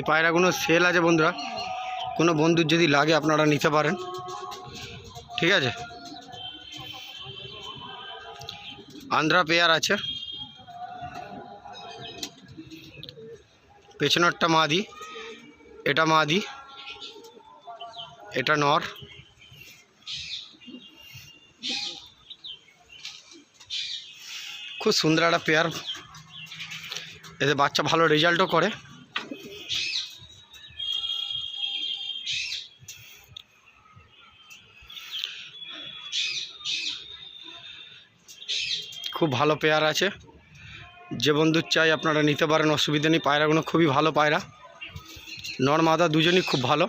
এই পায়রাগুলো সেল আছে বন্ধুরা? কোনো বন্ধুর যদি লাগে আপনারা নিতে পারেন। ঠিক আছে? আন্ধ্রা পেয়ার আছে। পেছনেরটা মাদি, এটা মাদি, এটা নর। খুব সুন্দর একটা পেয়ার। এতে বাচ্চা ভালো রেজাল্টও করে। খুব ভালো পেয়ার আছে। যে বন্ধুর চাই আপনারা নিতে পারেন, অসুবিধা নেই। পায়রাগুলো খুবই ভালো পায়রা। নর মাদা দুজনই খুব ভালো।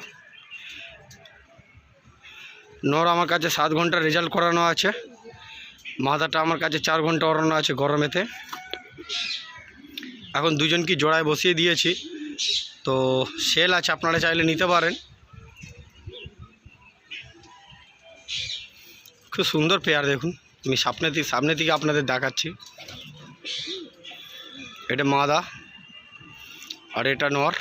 নর আমার কাছে সাত ঘণ্টা রেজাল্ট করানো আছে। মাদাটা আমার কাছে চার ঘণ্টা ওড়ানো আছে গরমেতে। এখন দুজন কি জোড়ায় বসিয়ে দিয়েছি। তো সেল আছে, আপনারা চাইলে নিতে পারেন। খুব সুন্দর পেয়ার দেখুন। আমি সামনে থেকে সামনে থেকে আপনাদের দেখাচ্ছি। এটা মাদা আর এটা নর।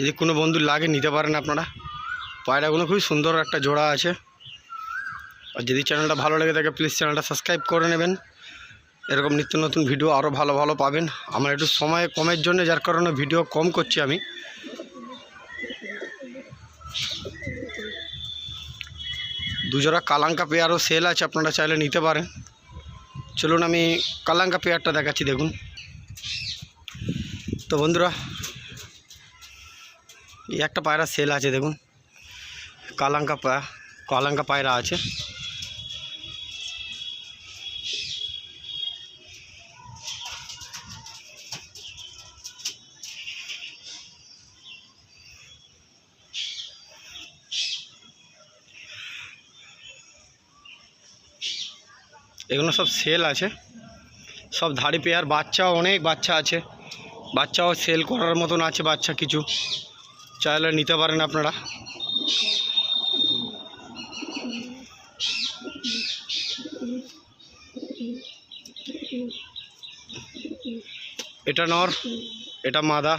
যদি কোনো বন্ধু লাগে, নিতে পারেন আপনারা। পায়রাগুলো খুবই সুন্দর একটা জোড়া আছে। আর যদি চ্যানেলটা ভালো লেগে থাকে প্লিজ চ্যানেলটা সাবস্ক্রাইব করে নেবেন। এরকম নিত্য নতুন ভিডিও আরও ভালো ভালো পাবেন। আমার একটু সময় কমের জন্য, যার কারণে ভিডিও কম করছি আমি। দুজোড়া কালাঙ্কা পেয়ারও সেল আছে, আপনারা চাইলে নিতে পারেন। চলুন আমি কালাঙ্কা পেয়ারটা দেখাচ্ছি, দেখুন। তো বন্ধুরা এই একটা পায়রা সেল আছে, দেখুন। কালাঙ্কা পা, কালাঙ্কা পায়রা আছে। এগুলো সব সেল আছে। সব ধাড়ি পেয়ার, বাচ্চাও অনেক বাচ্চা আছে। বাচ্চাও সেল করার মতন আছে, বাচ্চা কিছু। চাইলে নিতে পারেন আপনারা। এটা নর এটা মাদা।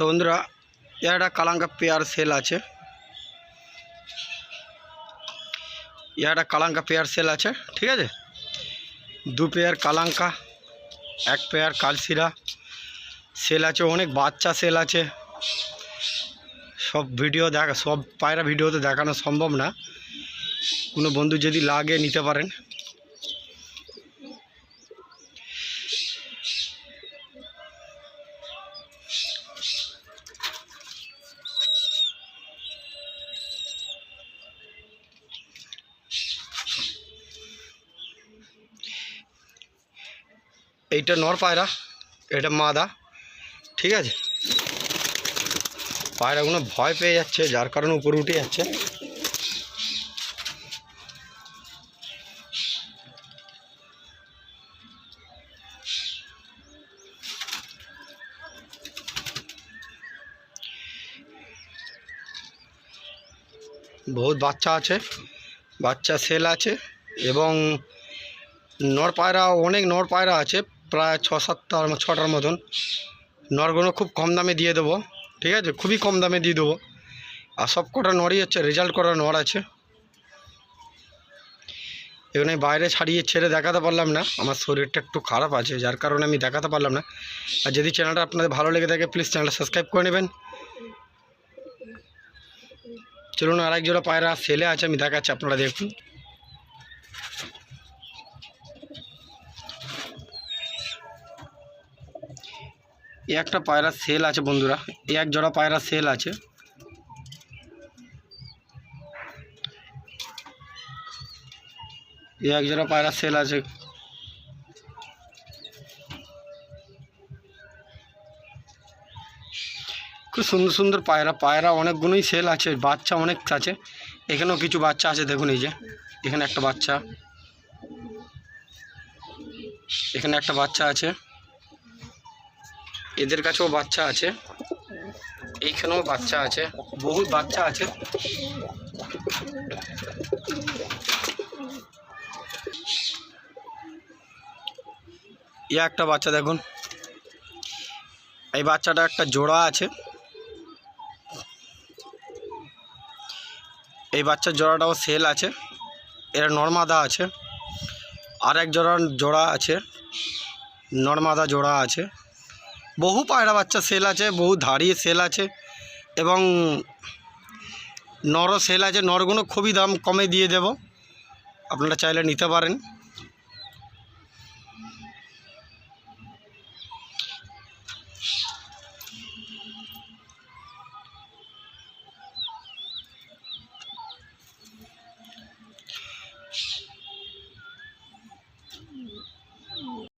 তো বন্ধুরা, এর একটা কালাঙ্কা পেয়ার সেল আছে। এর একটা কালাঙ্কা পেয়ার সেল আছে, ঠিক আছে? দু পেয়ার কালাঙ্কা, এক পেয়ার কালসিরা সেল আছে, অনেক বাচ্চা সেল আছে। সব ভিডিও দেখা, সব পায়রা ভিডিওতে দেখানো সম্ভব না। কোনো বন্ধু যদি লাগে নিতে পারেন। এইটা নর পায়রা, এটা মাদা, ঠিক আছে? পায়রাগুলো ভয় পেয়ে যাচ্ছে, যার কারণে উপরে উঠে যাচ্ছে। বহুত বাচ্চা আছে, বাচ্চা সেল আছে, এবং নর পায়রা, অনেক নর পায়রা আছে। প্রায় ছ সাতটার ছটার মতন। নরগুলো খুব কম দামে দিয়ে দেবো, ঠিক আছে? খুবই কম দামে দিয়ে দেবো। আর সব কটা নরই হচ্ছে রেজাল্ট করা নর আছে। এখানে বাইরে ছাড়িয়ে ছেড়ে দেখাতে পারলাম না, আমার শরীরটা একটু খারাপ আছে, যার কারণে আমি দেখাতে পারলাম না। আর যদি চ্যানেলটা আপনাদের ভালো লেগে থাকে প্লিজ চ্যানেলটা সাবস্ক্রাইব করে নেবেন। চলুন আর এক জোড়া পায়রা সেলে আছে, আমি দেখাচ্ছি, আপনারা দেখুন। এই একটা পায়রা সেল আছে বন্ধুরা। এই এক জোড়া পায়রা সেল আছে। এই এক জোড়া পায়রা সেল আছে। খুব সুন্দর সুন্দর পায়রা। পায়রা অনেকগুলোই সেল আছে, বাচ্চা অনেক আছে। এখানেও কিছু বাচ্চা আছে, দেখুন এই যে। এখানে একটা বাচ্চা। এখানে একটা বাচ্চা আছে। এদের কাছেও বাচ্চা আছে। এইখানেও বাচ্চা আছে। বহুত বাচ্চা আছে। ই একটা বাচ্চা দেখুন। এই বাচ্চাটা একটা জোড়া আছে। এই বাচ্চার জোড়াটাও সেল আছে। এর নর্মাদা আছে। আর এক জোড়া জোড়া আছে। নর্মাদা জোড়া আছে। বহু পায়রা বাচ্চা সেল আছে, বহু ধারিয়ে সেল আছে এবং নর সেল আছে, নরগুলো খুবই দাম কমে দিয়ে দেব। আপনারা চাইলে নিতে পারেন।